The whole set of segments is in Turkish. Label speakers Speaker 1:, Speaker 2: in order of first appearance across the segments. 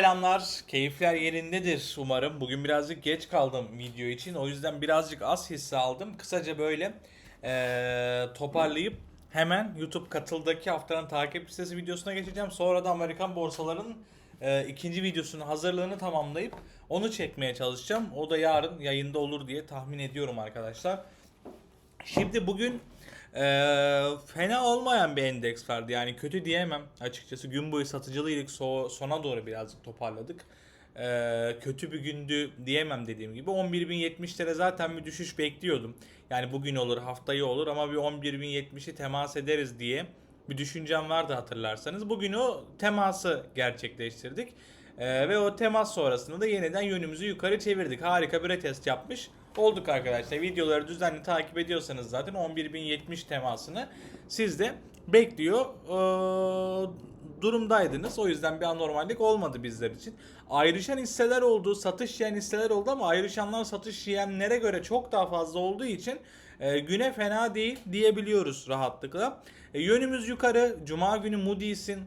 Speaker 1: Selamlar, keyifler yerindedir umarım. Bugün birazcık geç kaldım video için. O yüzden birazcık az hisse aldım. Kısaca böyle eee, toparlayıp hemen YouTube katıldaki haftanın takip listesi videosuna geçeceğim. Sonra da Amerikan borsalarının eee, ikinci videosunun hazırlığını tamamlayıp onu çekmeye çalışacağım. O da yarın yayında olur diye tahmin ediyorum arkadaşlar. Şimdi bugün eee, fena olmayan bir endeks vardı. Yani kötü diyemem açıkçası. Gün boyu satıcılıydık. So- sona doğru birazcık toparladık. Eee, kötü bir gündü diyemem dediğim gibi. 11.070'lere zaten bir düşüş bekliyordum. Yani bugün olur, haftayı olur ama bir 11.070'i temas ederiz diye bir düşüncem vardı hatırlarsanız. Bugün o teması gerçekleştirdik. Eee, ve o temas sonrasında da yeniden yönümüzü yukarı çevirdik. Harika bir retest yapmış olduk arkadaşlar. Videoları düzenli takip ediyorsanız zaten 11.070 temasını siz de bekliyor eee, durumdaydınız. O yüzden bir anormallik olmadı bizler için. Ayrışan hisseler oldu, satış yiyen hisseler oldu ama ayrışanlar satış yiyenlere göre çok daha fazla olduğu için e, güne fena değil diyebiliyoruz rahatlıkla. E, yönümüz yukarı. Cuma günü Moody's'in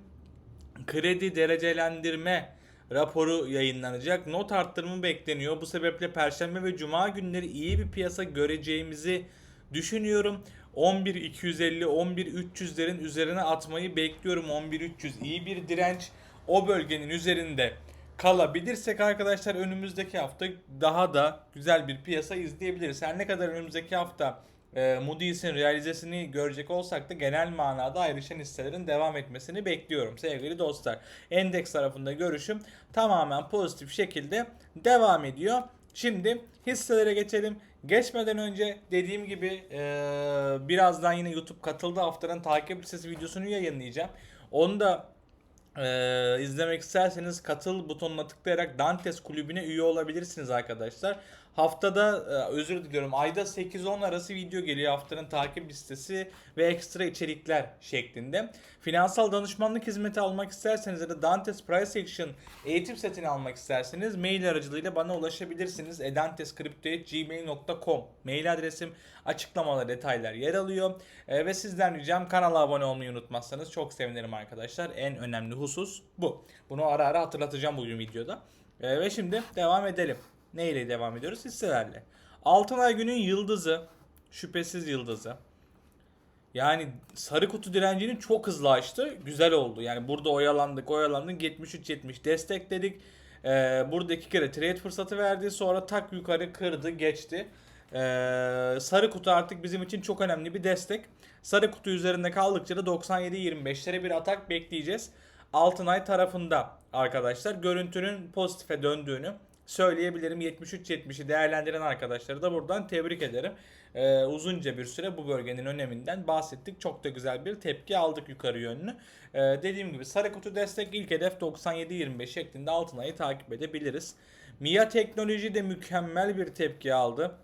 Speaker 1: kredi derecelendirme raporu yayınlanacak. Not arttırımı bekleniyor. Bu sebeple Perşembe ve Cuma günleri iyi bir piyasa göreceğimizi düşünüyorum. 11.250 11.300'lerin üzerine atmayı bekliyorum. 11.300 iyi bir direnç. O bölgenin üzerinde kalabilirsek arkadaşlar önümüzdeki hafta daha da güzel bir piyasa izleyebiliriz. Her ne kadar önümüzdeki hafta e, Moody's'in realizesini görecek olsak da genel manada ayrışan hisselerin devam etmesini bekliyorum sevgili dostlar. Endeks tarafında görüşüm tamamen pozitif şekilde devam ediyor. Şimdi hisselere geçelim. Geçmeden önce dediğim gibi e, birazdan yine YouTube katıldı haftanın takip listesi videosunu yayınlayacağım. Onu da ee, izlemek isterseniz katıl butonuna tıklayarak Dantes kulübüne üye olabilirsiniz arkadaşlar. Haftada e, özür diliyorum ayda 8-10 arası video geliyor haftanın takip listesi ve ekstra içerikler şeklinde. Finansal danışmanlık hizmeti almak isterseniz ya da Dantes Price Action eğitim setini almak isterseniz mail aracılığıyla bana ulaşabilirsiniz. edanteskripto.gmail.com mail adresim açıklamalar detaylar yer alıyor. E, ve sizden ricam kanala abone olmayı unutmazsanız çok sevinirim arkadaşlar. En önemli husus bu. Bunu ara ara hatırlatacağım bugün videoda. E, ve şimdi devam edelim. Ne ile devam ediyoruz? Hisselerle. Altınay günün yıldızı. Şüphesiz yıldızı. Yani sarı kutu direncini çok hızlı açtı. Güzel oldu. Yani burada oyalandık oyalandık 73-70 destekledik. Ee, burada iki kere trade fırsatı verdi. Sonra tak yukarı kırdı geçti. Ee, sarı kutu artık bizim için çok önemli bir destek. Sarı kutu üzerinde kaldıkça da 97-25'lere bir atak bekleyeceğiz. Altınay tarafında arkadaşlar görüntünün pozitife döndüğünü söyleyebilirim. 73-70'i değerlendiren arkadaşları da buradan tebrik ederim. Ee, uzunca bir süre bu bölgenin öneminden bahsettik. Çok da güzel bir tepki aldık yukarı yönlü. Ee, dediğim gibi sarı kutu destek ilk hedef 97-25 şeklinde Altınay'ı takip edebiliriz. MIA teknoloji de mükemmel bir tepki aldı.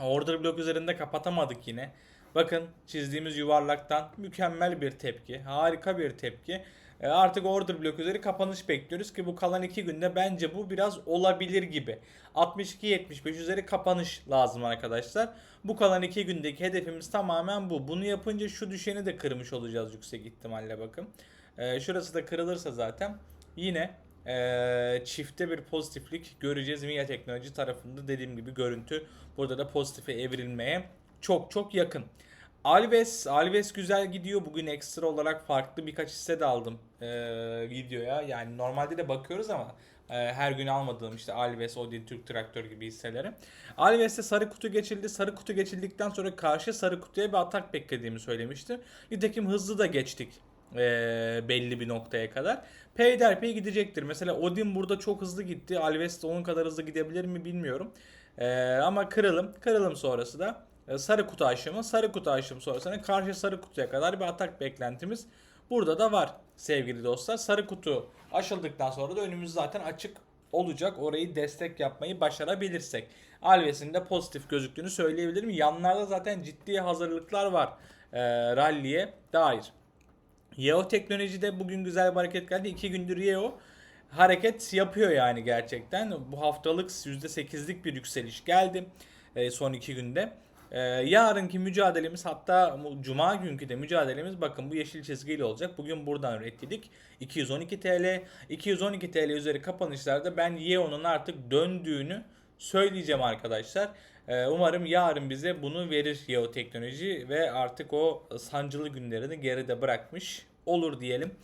Speaker 1: Order blok üzerinde kapatamadık yine. Bakın çizdiğimiz yuvarlaktan mükemmel bir tepki. Harika bir tepki. E, artık order blok üzeri kapanış bekliyoruz ki bu kalan iki günde bence bu biraz olabilir gibi. 62-75 üzeri kapanış lazım arkadaşlar. Bu kalan iki gündeki hedefimiz tamamen bu. Bunu yapınca şu düşeni de kırmış olacağız yüksek ihtimalle bakın. E, şurası da kırılırsa zaten yine e, çifte bir pozitiflik göreceğiz MIA teknoloji tarafında dediğim gibi görüntü burada da pozitife evrilmeye çok çok yakın. Alves, Alves güzel gidiyor. Bugün ekstra olarak farklı birkaç hisse de aldım e, videoya. Yani normalde de bakıyoruz ama e, her gün almadığım işte Alves, Odin, Türk Traktör gibi hisselere. Alves'te sarı kutu geçildi. Sarı kutu geçildikten sonra karşı sarı kutuya bir atak beklediğimi söylemiştim. Nitekim hızlı da geçtik e, belli bir noktaya kadar. Peyderpey gidecektir. Mesela Odin burada çok hızlı gitti. Alves de onun kadar hızlı gidebilir mi bilmiyorum. E, ama kırılım, kırılım sonrası da sarı kutu aşımı, sarı kutu aşımı sonrasında karşı sarı kutuya kadar bir atak beklentimiz burada da var sevgili dostlar. Sarı kutu aşıldıktan sonra da önümüz zaten açık olacak. Orayı destek yapmayı başarabilirsek. Alves'in de pozitif gözüktüğünü söyleyebilirim. Yanlarda zaten ciddi hazırlıklar var e, ralliye dair. Yeo teknolojide bugün güzel bir hareket geldi. İki gündür Yeo hareket yapıyor yani gerçekten. Bu haftalık %8'lik bir yükseliş geldi e, son iki günde. Ee, yarınki mücadelemiz hatta cuma günkü de mücadelemiz bakın bu yeşil çizgiyle olacak. Bugün buradan ürettik. 212 TL. 212 TL üzeri kapanışlarda ben Yeo'nun artık döndüğünü söyleyeceğim arkadaşlar. Ee, umarım yarın bize bunu verir Yeo Teknoloji ve artık o sancılı günlerini geride bırakmış olur diyelim.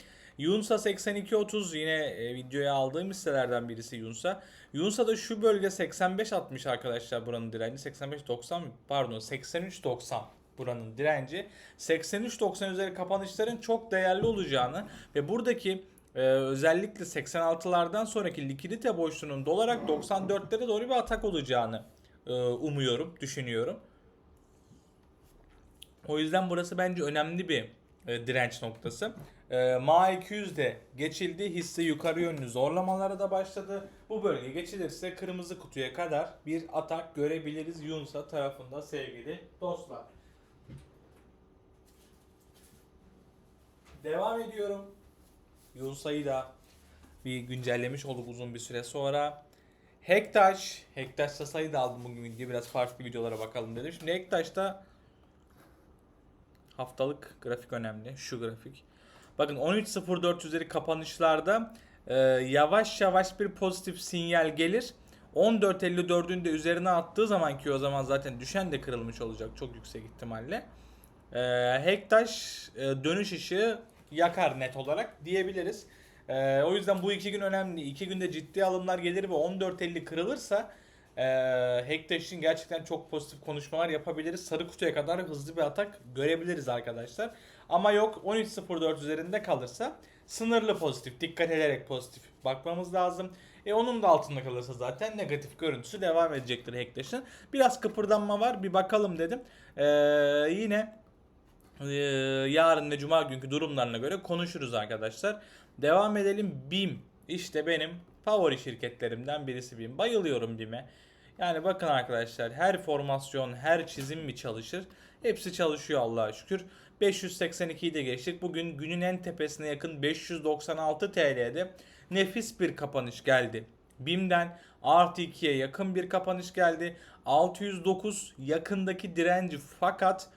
Speaker 1: Yunsa 8230 yine e, videoya aldığım hisselerden birisi Yunsa. Yunsa'da şu bölge 85-60 arkadaşlar buranın direnci. 85-90 pardon 83-90 buranın direnci. 83-90 üzeri kapanışların çok değerli olacağını ve buradaki e, özellikle 86'lardan sonraki likidite boşluğunun dolarak 94'lere doğru bir atak olacağını e, umuyorum, düşünüyorum. O yüzden burası bence önemli bir e, direnç noktası. E, MA 200 de geçildi. Hisse yukarı yönlü zorlamalara da başladı. Bu bölge geçilirse kırmızı kutuya kadar bir atak görebiliriz Yunsa tarafında sevgili dostlar. Devam ediyorum. Yunsa'yı da bir güncellemiş olduk uzun bir süre sonra. Hektaş, Hektaş'ta sayı da aldım bugün video. Biraz farklı videolara bakalım dedim. Şimdi Hektaş'ta haftalık grafik önemli. Şu grafik. Bakın 13.04 üzeri kapanışlarda e, yavaş yavaş bir pozitif sinyal gelir. 14.54'ün de üzerine attığı zaman ki o zaman zaten düşen de kırılmış olacak çok yüksek ihtimalle. E, Hektaş e, dönüş ışığı yakar net olarak diyebiliriz. E, o yüzden bu iki gün önemli. İki günde ciddi alımlar gelir ve 14.50 kırılırsa e, Hektaş için gerçekten çok pozitif konuşmalar yapabiliriz. Sarı kutuya kadar hızlı bir atak görebiliriz arkadaşlar. Ama yok 13.04 üzerinde kalırsa sınırlı pozitif, dikkat ederek pozitif bakmamız lazım. E onun da altında kalırsa zaten negatif görüntüsü devam edecektir Hektaş'ın. Biraz kıpırdanma var bir bakalım dedim. E, yine ee, yarın ve cuma günkü durumlarına göre konuşuruz arkadaşlar. Devam edelim. BİM. İşte benim favori şirketlerimden birisi BİM. Bayılıyorum BİM'e. Yani bakın arkadaşlar her formasyon, her çizim mi çalışır? Hepsi çalışıyor Allah'a şükür. 582'yi de geçtik. Bugün günün en tepesine yakın 596 TL'de nefis bir kapanış geldi. BİM'den artı 2'ye yakın bir kapanış geldi. 609 yakındaki direnci fakat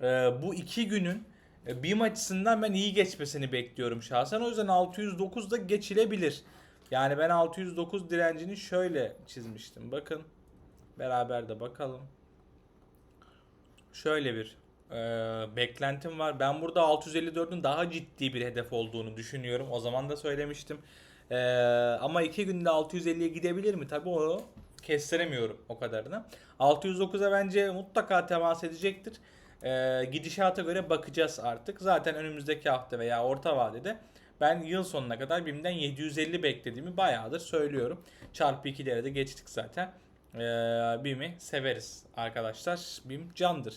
Speaker 1: ee, bu iki günün e, BİM açısından ben iyi geçmesini bekliyorum şahsen. O yüzden 609 da geçilebilir. Yani ben 609 direncini şöyle çizmiştim. Bakın beraber de bakalım. Şöyle bir e, beklentim var. Ben burada 654'ün daha ciddi bir hedef olduğunu düşünüyorum. O zaman da söylemiştim. E, ama iki günde 650'ye gidebilir mi? Tabii o kestiremiyorum o kadarını. 609'a bence mutlaka temas edecektir. E, gidişata göre bakacağız artık. Zaten önümüzdeki hafta veya orta vadede ben yıl sonuna kadar BİM'den 750 beklediğimi bayağıdır söylüyorum. Çarpı 2'lere de geçtik zaten. E, BİM'i severiz arkadaşlar. BİM candır.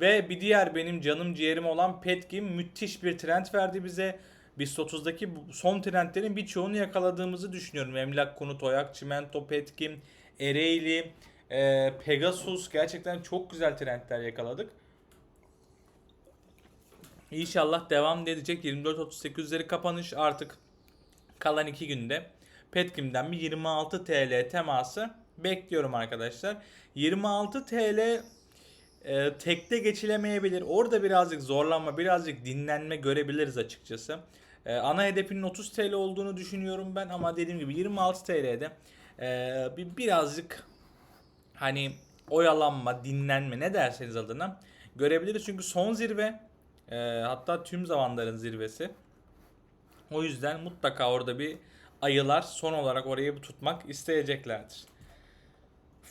Speaker 1: Ve bir diğer benim canım ciğerim olan Petkim müthiş bir trend verdi bize. BIST 30'daki bu son trendlerin birçoğunu yakaladığımızı düşünüyorum. Emlak, konut, oyak, çimento, Petkim, Ereğli, e, Pegasus gerçekten çok güzel trendler yakaladık. İnşallah devam edecek. 24.38 üzeri kapanış artık kalan 2 günde. Petkim'den bir 26 TL teması bekliyorum arkadaşlar. 26 TL e, tekte geçilemeyebilir. Orada birazcık zorlanma, birazcık dinlenme görebiliriz açıkçası. E, ana hedefinin 30 TL olduğunu düşünüyorum ben ama dediğim gibi 26 TL'de e, bir birazcık hani oyalanma, dinlenme ne derseniz adına görebiliriz. Çünkü son zirve e, hatta tüm zamanların zirvesi. O yüzden mutlaka orada bir ayılar son olarak orayı tutmak isteyeceklerdir.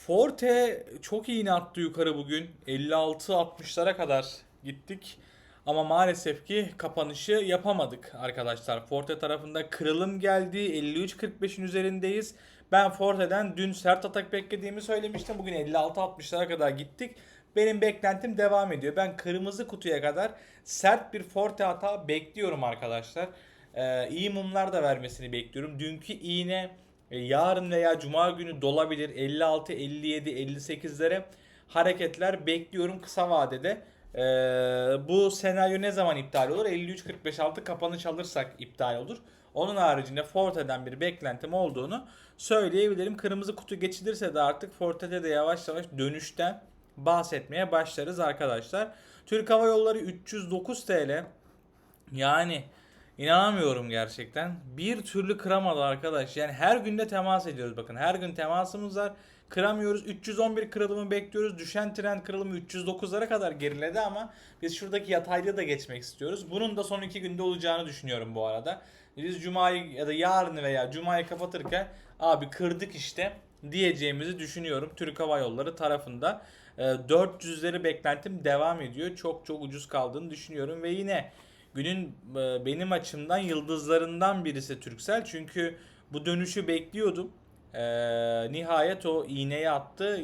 Speaker 1: Forte çok iyi attı yukarı bugün. 56-60'lara kadar gittik. Ama maalesef ki kapanışı yapamadık arkadaşlar. Forte tarafında kırılım geldi. 53-45'in üzerindeyiz. Ben Forte'den dün sert atak beklediğimi söylemiştim. Bugün 56-60'lara kadar gittik. Benim beklentim devam ediyor. Ben kırmızı kutuya kadar sert bir Forte hata bekliyorum arkadaşlar. Ee, iyi mumlar da vermesini bekliyorum. Dünkü iğne yarın veya cuma günü dolabilir. 56, 57, 58'lere hareketler bekliyorum kısa vadede. Ee, bu senaryo ne zaman iptal olur? 53-45-6 kapanış alırsak iptal olur. Onun haricinde Forte'den bir beklentim olduğunu söyleyebilirim. Kırmızı kutu geçilirse de artık Forte'de de yavaş yavaş dönüşten bahsetmeye başlarız arkadaşlar. Türk Hava Yolları 309 TL. Yani inanamıyorum gerçekten. Bir türlü kıramadı arkadaş. Yani her günde temas ediyoruz bakın. Her gün temasımız var. Kıramıyoruz. 311 kırılımı bekliyoruz. Düşen trend kırılımı 309'lara kadar geriledi ama biz şuradaki yatayda da geçmek istiyoruz. Bunun da son iki günde olacağını düşünüyorum bu arada. Biz Cuma'yı ya da yarını veya Cuma'yı kapatırken abi kırdık işte diyeceğimizi düşünüyorum. Türk Hava Yolları tarafında. Ee, 400'leri beklentim devam ediyor. Çok çok ucuz kaldığını düşünüyorum ve yine günün e, benim açımdan yıldızlarından birisi Türksel. Çünkü bu dönüşü bekliyordum. Ee, nihayet o iğneyi attı.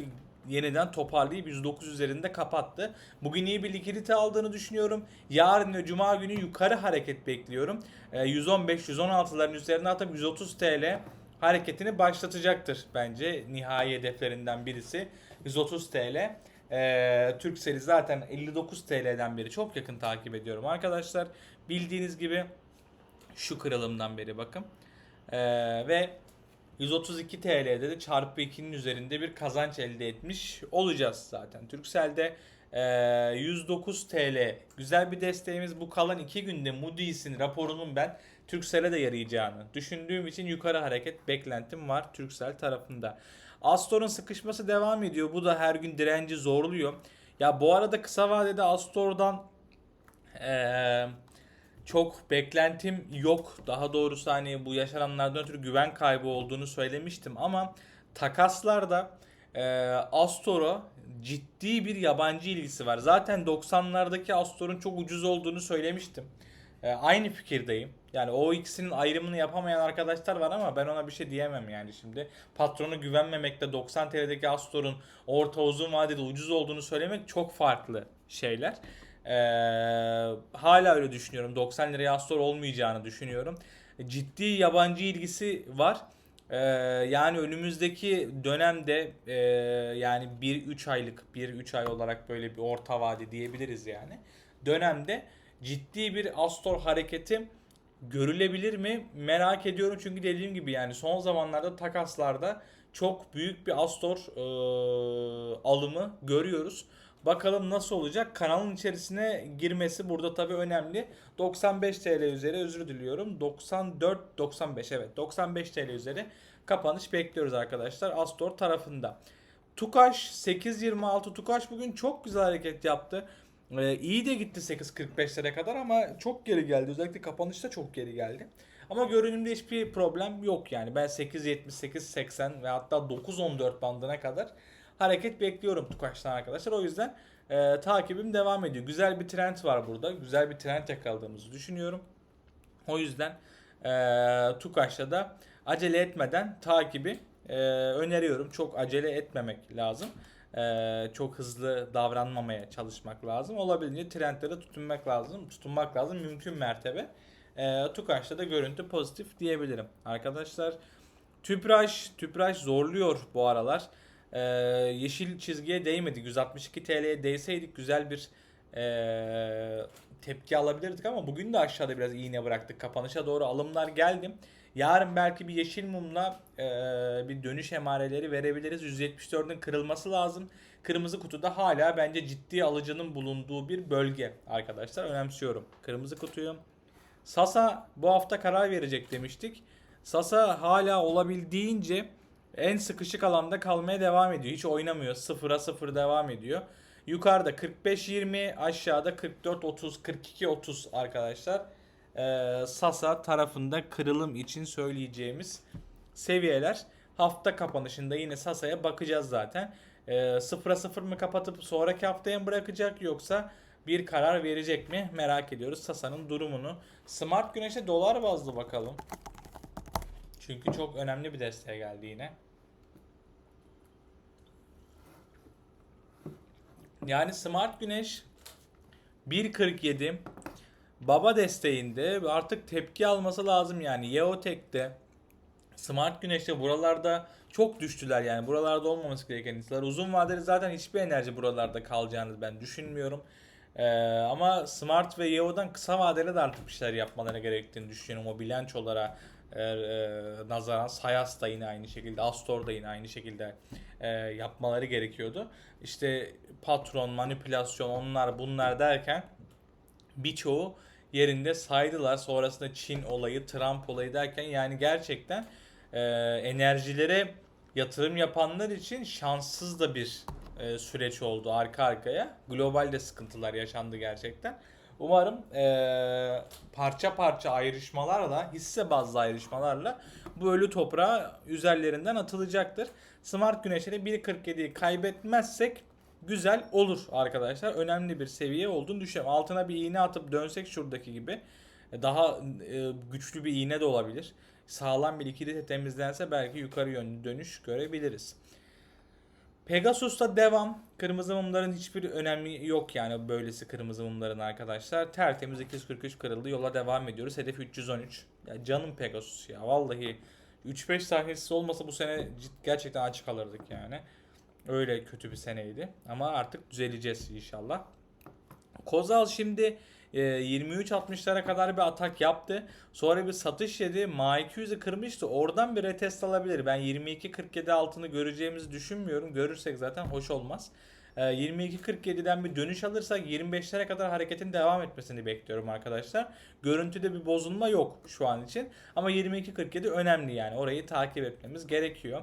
Speaker 1: Yeniden toparlayıp 109 üzerinde kapattı. Bugün iyi bir likidite aldığını düşünüyorum. Yarın ve Cuma günü yukarı hareket bekliyorum. Ee, 115-116'ların üzerine atıp 130 TL hareketini başlatacaktır bence. Nihai hedeflerinden birisi 130 TL. Ee, Turkcell'i zaten 59 TL'den beri çok yakın takip ediyorum arkadaşlar. Bildiğiniz gibi şu kırılımdan beri bakın. Ee, ve 132 TL'de de çarpı 2'nin üzerinde bir kazanç elde etmiş olacağız zaten. Turkcell'de e, 109 TL güzel bir desteğimiz. Bu kalan 2 günde Moody's'in raporunun ben Turkcell'e de yarayacağını düşündüğüm için yukarı hareket beklentim var Turkcell tarafında. Astor'un sıkışması devam ediyor. Bu da her gün direnci zorluyor. Ya bu arada kısa vadede Astor'dan eee çok beklentim yok. Daha doğrusu hani bu yaşananlardan ötürü güven kaybı olduğunu söylemiştim ama takaslarda e, Astor'a ciddi bir yabancı ilgisi var. Zaten 90'lardaki Astor'un çok ucuz olduğunu söylemiştim. E, aynı fikirdeyim. Yani o ikisinin ayrımını yapamayan arkadaşlar var ama ben ona bir şey diyemem yani şimdi. Patrona güvenmemekle 90 TL'deki Astor'un orta uzun vadede ucuz olduğunu söylemek çok farklı şeyler. Ee, hala öyle düşünüyorum. 90 liraya Astor olmayacağını düşünüyorum. Ciddi yabancı ilgisi var. Ee, yani önümüzdeki dönemde e, yani 1-3 aylık 1-3 ay olarak böyle bir orta vade diyebiliriz yani. Dönemde ciddi bir Astor hareketi görülebilir mi merak ediyorum çünkü dediğim gibi yani son zamanlarda takaslarda çok büyük bir Astor e, alımı görüyoruz. Bakalım nasıl olacak? Kanalın içerisine girmesi burada tabii önemli. 95 TL üzeri özür diliyorum. 94 95 evet 95 TL üzeri kapanış bekliyoruz arkadaşlar Astor tarafında. Tukaş 8.26 Tukaş bugün çok güzel hareket yaptı. Ee, iyi de gitti 8.45'lere kadar ama çok geri geldi. Özellikle kapanışta çok geri geldi. Ama görünümde hiçbir problem yok yani. Ben 8.78, 80 ve hatta 9.14 bandına kadar hareket bekliyorum Tukaş'tan arkadaşlar. O yüzden e, takibim devam ediyor. Güzel bir trend var burada. Güzel bir trend yakaladığımızı düşünüyorum. O yüzden e, Tukaş'ta da acele etmeden takibi e, öneriyorum. Çok acele etmemek lazım. E, çok hızlı davranmamaya çalışmak lazım. Olabildiğince trendlere tutunmak lazım. Tutunmak lazım mümkün mertebe. E, Tukaş'ta da görüntü pozitif diyebilirim. Arkadaşlar Tüpraş, Tüpraş zorluyor bu aralar. Ee, yeşil çizgiye değmedi. 162 TL'ye değseydik güzel bir ee, tepki alabilirdik ama bugün de aşağıda biraz iğne bıraktık. Kapanışa doğru alımlar geldi. Yarın belki bir yeşil mumla ee, bir dönüş emareleri verebiliriz. 174'ün kırılması lazım. Kırmızı kutuda hala bence ciddi alıcının bulunduğu bir bölge arkadaşlar. Önemsiyorum. Kırmızı kutuyu. Sasa bu hafta karar verecek demiştik. Sasa hala olabildiğince en sıkışık alanda kalmaya devam ediyor. Hiç oynamıyor. Sıfıra sıfır devam ediyor. Yukarıda 45-20 aşağıda 44-30 42-30 arkadaşlar. Ee, Sasa tarafında kırılım için söyleyeceğimiz seviyeler. Hafta kapanışında yine Sasa'ya bakacağız zaten. Ee, sıfıra sıfır mı kapatıp sonraki haftaya mı bırakacak yoksa bir karar verecek mi merak ediyoruz Sasa'nın durumunu. Smart Güneş'e dolar bazlı bakalım. Çünkü çok önemli bir desteğe geldi yine. Yani Smart Güneş 1.47 baba desteğinde artık tepki alması lazım yani Yeotek'te Smart Güneş'te buralarda çok düştüler yani buralarda olmaması gereken hisseler. Uzun vadeli zaten hiçbir enerji buralarda kalacağını ben düşünmüyorum. Ee, ama Smart ve Yeo'dan kısa vadeli de artık bir şeyler yapmaları gerektiğini düşünüyorum o bilançolara e, e, nazaran Sayas da yine aynı şekilde, Astor da yine aynı şekilde e, yapmaları gerekiyordu. İşte patron, manipülasyon, onlar bunlar derken birçoğu yerinde saydılar. Sonrasında Çin olayı, Trump olayı derken yani gerçekten e, enerjilere yatırım yapanlar için şanssız da bir e, süreç oldu arka arkaya. Globalde sıkıntılar yaşandı gerçekten. Umarım e, parça parça ayrışmalarla, hisse bazlı ayrışmalarla bu ölü toprağa üzerlerinden atılacaktır. Smart Güneş'e 1.47'yi kaybetmezsek güzel olur arkadaşlar. Önemli bir seviye olduğunu düşünüyorum. Altına bir iğne atıp dönsek şuradaki gibi e, daha e, güçlü bir iğne de olabilir. Sağlam bir likidite temizlense belki yukarı yönlü dönüş görebiliriz. Pegasus'ta devam. Kırmızı mumların hiçbir önemi yok yani böylesi kırmızı mumların arkadaşlar. Tertemiz 243 kırıldı. Yola devam ediyoruz. Hedef 313. Ya canım Pegasus ya. Vallahi 3-5 sahnesi olmasa bu sene gerçekten aç kalırdık yani. Öyle kötü bir seneydi. Ama artık düzeleceğiz inşallah. Kozal şimdi e, 23.60'lara kadar bir atak yaptı. Sonra bir satış yedi. MA200'ü kırmıştı. Oradan bir retest alabilir. Ben 22.47 altını göreceğimizi düşünmüyorum. Görürsek zaten hoş olmaz. E, 22.47'den bir dönüş alırsak 25'lere kadar hareketin devam etmesini bekliyorum arkadaşlar. Görüntüde bir bozulma yok şu an için. Ama 22.47 önemli yani. Orayı takip etmemiz gerekiyor.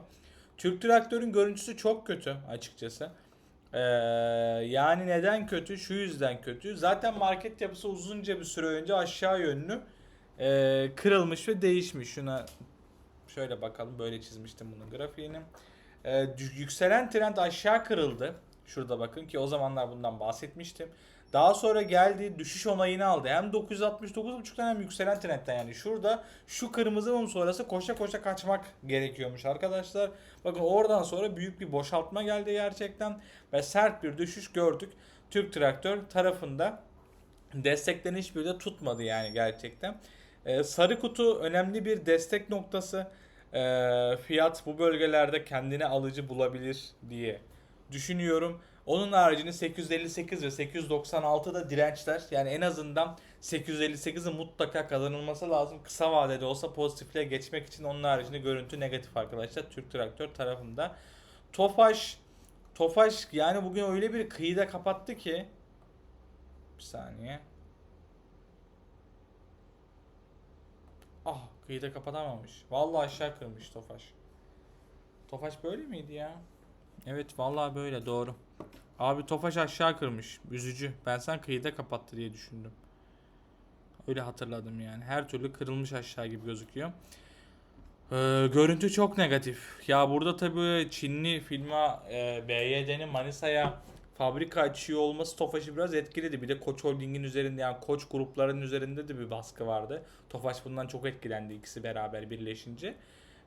Speaker 1: Türk Traktör'ün görüntüsü çok kötü açıkçası. Ee, yani neden kötü? Şu yüzden kötü. Zaten market yapısı uzunca bir süre önce aşağı yönlü e, kırılmış ve değişmiş. Şuna şöyle bakalım. Böyle çizmiştim bunun grafiğini. Ee, yükselen trend aşağı kırıldı. Şurada bakın ki o zamanlar bundan bahsetmiştim. Daha sonra geldi düşüş onayını aldı. Hem 969.5'tan hem yükselen trendten yani. Şurada şu kırmızı mum sonrası koşa koşa kaçmak gerekiyormuş arkadaşlar. Bakın oradan sonra büyük bir boşaltma geldi gerçekten. Ve sert bir düşüş gördük. Türk Traktör tarafında desteklerin hiçbiri de tutmadı yani gerçekten. Ee, sarı kutu önemli bir destek noktası. Ee, fiyat bu bölgelerde kendine alıcı bulabilir diye düşünüyorum. Onun haricinde 858 ve 896 da dirençler. Yani en azından 858'in mutlaka kazanılması lazım. Kısa vadede olsa pozitifle geçmek için onun haricinde görüntü negatif arkadaşlar. Türk Traktör tarafında. Tofaş Tofaş yani bugün öyle bir kıyıda kapattı ki bir saniye. Ah kıyıda kapatamamış. Vallahi aşağı kırmış Tofaş. Tofaş böyle miydi ya? Evet vallahi böyle doğru. Abi Tofaş aşağı kırmış. Üzücü. Ben sen kıyıda kapattı diye düşündüm. Öyle hatırladım yani. Her türlü kırılmış aşağı gibi gözüküyor. Ee, görüntü çok negatif. Ya burada tabii Çinli firma e, BYD'nin Manisa'ya fabrika açıyor olması Tofaş'ı biraz etkiledi. Bir de Koç Holding'in üzerinde yani Koç gruplarının üzerinde de bir baskı vardı. Tofaş bundan çok etkilendi ikisi beraber birleşince.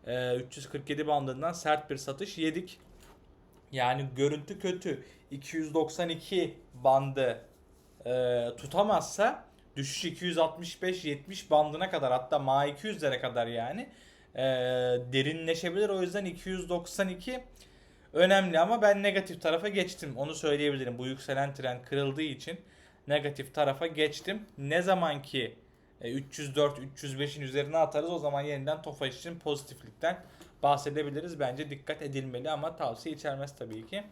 Speaker 1: Ee, 347 bandından sert bir satış yedik. Yani görüntü kötü. 292 bandı e, tutamazsa düşüş 265-70 bandına kadar hatta MA 200'lere kadar yani e, derinleşebilir. O yüzden 292 önemli ama ben negatif tarafa geçtim. Onu söyleyebilirim. Bu yükselen trend kırıldığı için negatif tarafa geçtim. Ne zaman ki e, 304-305'in üzerine atarız o zaman yeniden Tofaş için pozitiflikten bahsedebiliriz. Bence dikkat edilmeli ama tavsiye içermez tabii ki.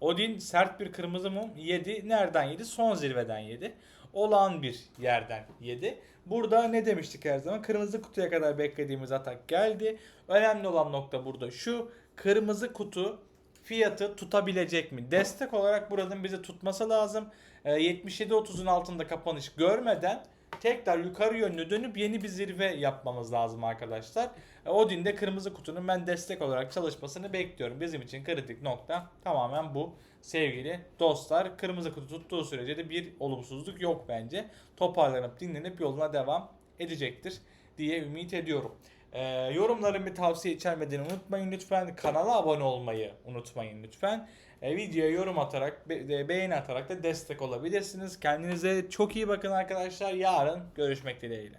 Speaker 1: Odin sert bir kırmızı mum yedi. Nereden yedi? Son zirveden yedi. Olağan bir yerden yedi. Burada ne demiştik her zaman? Kırmızı kutuya kadar beklediğimiz atak geldi. Önemli olan nokta burada şu. Kırmızı kutu fiyatı tutabilecek mi? Destek olarak buradan bizi tutması lazım. Ee, 77.30'un altında kapanış görmeden tekrar yukarı yönlü dönüp yeni bir zirve yapmamız lazım arkadaşlar. E, Odin'de kırmızı kutunun ben destek olarak çalışmasını bekliyorum. Bizim için kritik nokta tamamen bu. Sevgili dostlar kırmızı kutu tuttuğu sürece de bir olumsuzluk yok bence. Toparlanıp dinlenip yoluna devam edecektir diye ümit ediyorum. Ee, yorumların bir tavsiye içermediğini unutmayın lütfen. Kanala abone olmayı unutmayın lütfen. Ee, videoya yorum atarak, be- de- beğeni atarak da destek olabilirsiniz. Kendinize çok iyi bakın arkadaşlar. Yarın görüşmek dileğiyle.